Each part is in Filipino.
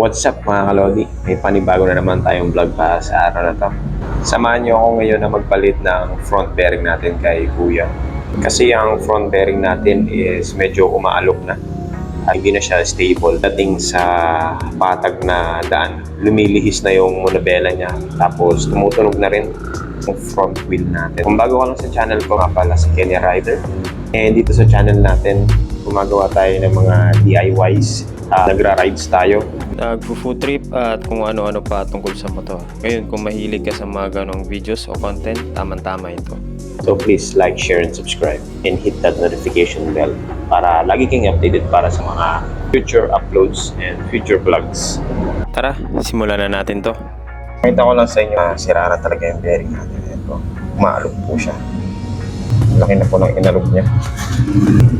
What's up mga kalodi? May panibago na naman tayong vlog para sa araw na to. Samahan niyo ako ngayon na magpalit ng front bearing natin kay Kuya. Kasi ang front bearing natin is medyo umaalok na. Hindi na siya stable. Dating sa patag na daan, lumilihis na yung monobela niya. Tapos tumutunog na rin yung front wheel natin. Kung bago ka lang sa channel ko nga pala si Kenny Rider. And dito sa channel natin, gumagawa tayo ng mga DIYs. Ah, nagra-rides tayo. nagpo-food trip at kung ano-ano pa tungkol sa motor. Ngayon, kung mahilig ka sa mga ganong videos o content, tamang-tama ito. So please like, share, and subscribe. And hit that notification bell para lagi kang updated para sa mga future uploads and future vlogs. Tara, simulan na natin to. Nakita ko lang sa inyo na sira na talaga yung bearing natin. Ito, umaalog po siya. Laki na po ng inalog niya.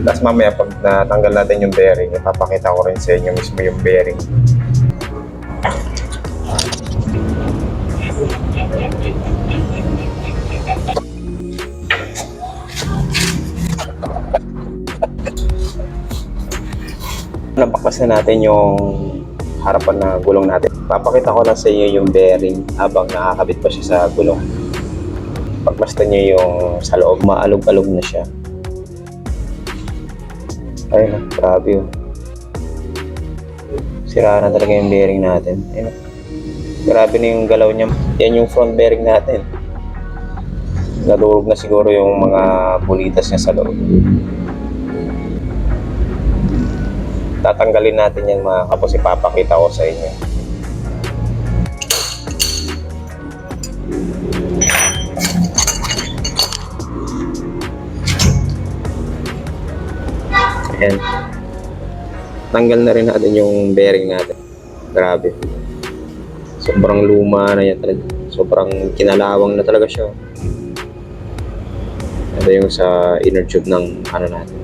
Tapos mamaya pag natanggal natin yung bearing, ipapakita ko rin sa inyo mismo yung bearing. Napaklas na natin yung harapan na gulong natin. Papakita ko lang sa inyo yung bearing habang nakakabit pa siya sa gulong. Pagmastan niyo yung sa loob, maalog-alog na siya. Ayun na, grabe yun. Sira na talaga yung bearing natin. Ayun na. Grabe na yung galaw niya. Yan yung front bearing natin. Nadurog na siguro yung mga bulitas niya sa loob. Tatanggalin natin yan mga kapos. Ipapakita ko sa inyo. Ayan. Tanggal na rin natin yung bearing natin. Grabe. Sobrang luma na yan talaga. Sobrang kinalawang na talaga siya. Ito yung sa inner tube ng ano natin.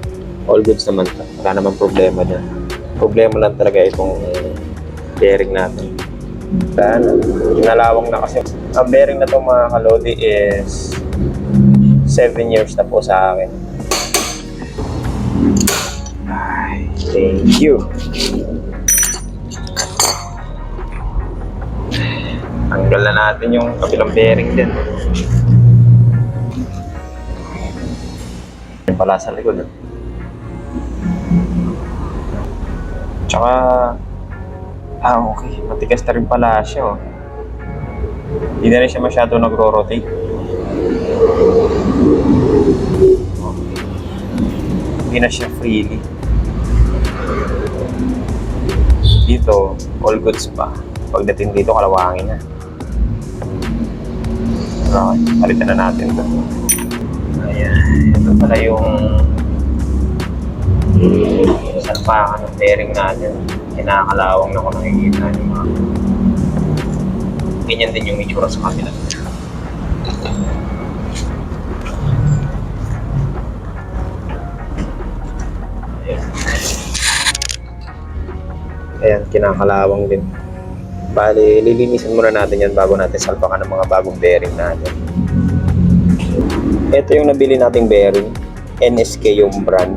All goods naman. Wala naman problema dyan. Problema lang talaga itong bearing natin. Sana. Kinalawang na kasi. Ang bearing na itong mga kalodi is 7 years na po sa akin. Thank you. Tanggal na natin yung kabilang bearing din. Yung pala sa likod. ah. Tsaka, ah okay, matigas na rin pala siya oh. Hindi na rin siya masyado nagro-rotate. Hindi na siya freely. Dito, all goods pa. Pagdating dito, kalawangin na. Okay, palitan na natin ito. Ayan, ito pala yung salpakan ng bearing natin. Kinakalawang na ko nakikita yung mga ganyan din yung itsura sa kabila. Ayan, kinakalawang din. Bali, lilinisan muna natin yan bago natin salpakan ng mga bagong bearing natin. Ito yung nabili nating bearing. NSK yung brand.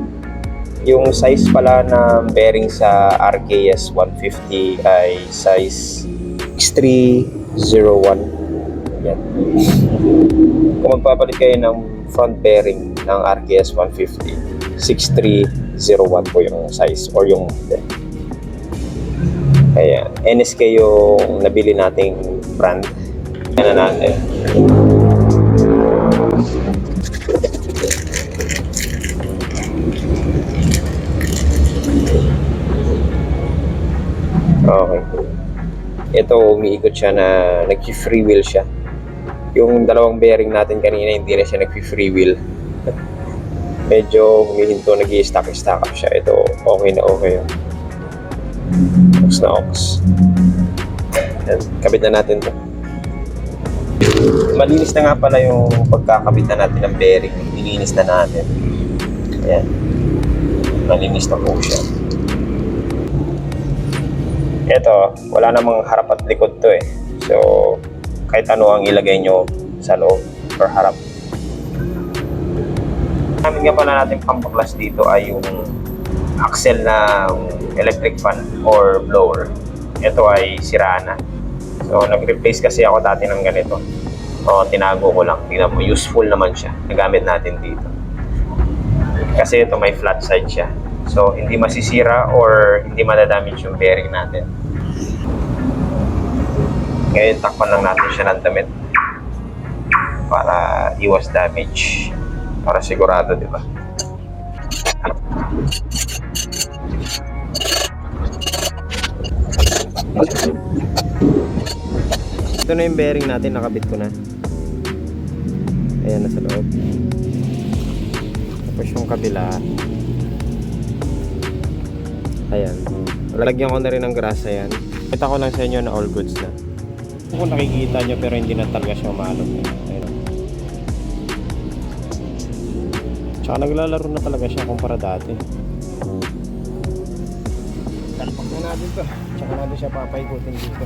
Yung size pala ng bearing sa RKS 150 ay size X301. Yan. Kung magpapalit kayo ng front bearing ng RKS 150, 6301 po yung size or yung model. Ayan. NSK yung nabili nating brand. Yan na natin. Okay. Ito, umiikot siya na nag-free wheel siya. Yung dalawang bearing natin kanina, hindi na siya nag-free wheel. Medyo humihinto, nag stack stack up siya. Ito, okay na okay. Ox na ox. Yan, kabit na natin to. Malinis na nga pala yung pagkakabit na natin ng bearing. Nilinis na natin. Ayan. Malinis na po siya. Ito, wala namang harap at likod to eh. So, kahit ano ang ilagay nyo sa loob or harap. Namin nga pala natin pampaklas dito ay yung axle na electric fan or blower. ito ay sira na. So, nag-replace kasi ako dati ng ganito. So, tinago ko lang. Tingnan mo, useful naman siya. Nagamit natin dito. Kasi ito may flat side siya. So, hindi masisira or hindi madadamage yung bearing natin. Ngayon, takpan lang natin siya ng damit para iwas damage. Para sigurado, di ba? Ito na yung bearing natin, nakabit ko na. Ayan, nasa loob. Tapos yung kabila. Ayan. Lalagyan ko na rin ng grasa yan. Kita ko lang sa inyo na all goods na. Kung nakikita nyo pero hindi na talaga siya umalog. Ayan. Tsaka naglalaro na talaga siya kumpara dati. Talpak na natin to. Tsaka natin siya papaikutin dito.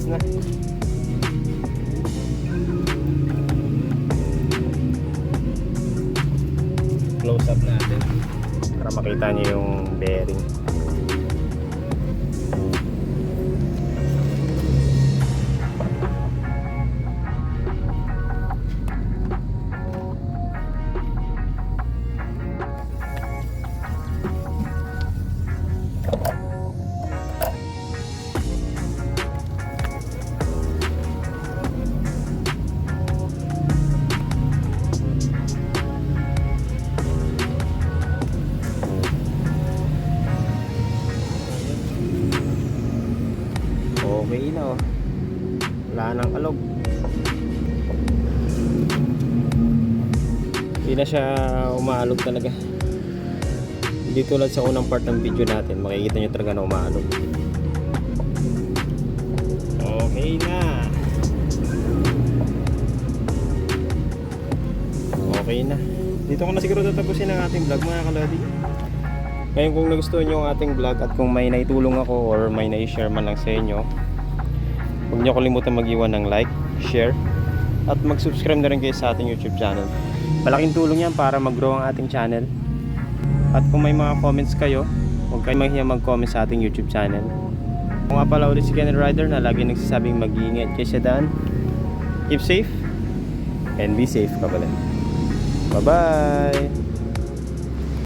Goods na. Close up natin para makita niyo yung bearing. Okay na oh. Wala nang alog. Hindi na siya umaalog talaga. Hindi tulad sa unang part ng video natin, makikita nyo talaga na umaalog. Okay na. Okay na. Dito ko na siguro tatapusin ang ating vlog mga kalodi. Ngayon kung nagustuhan nyo ang ating vlog at kung may naitulong ako or may na-share man lang sa inyo, huwag nyo kalimutan mag-iwan ng like, share, at mag-subscribe na rin kayo sa ating YouTube channel. Malaking tulong yan para mag-grow ang ating channel. At kung may mga comments kayo, huwag kayong mahiya mag-comment sa ating YouTube channel. Kung nga pala ulit si Kenny Rider na lagi nagsasabing mag-iingat kayo daan. Keep safe and be safe ka pala. Bye-bye!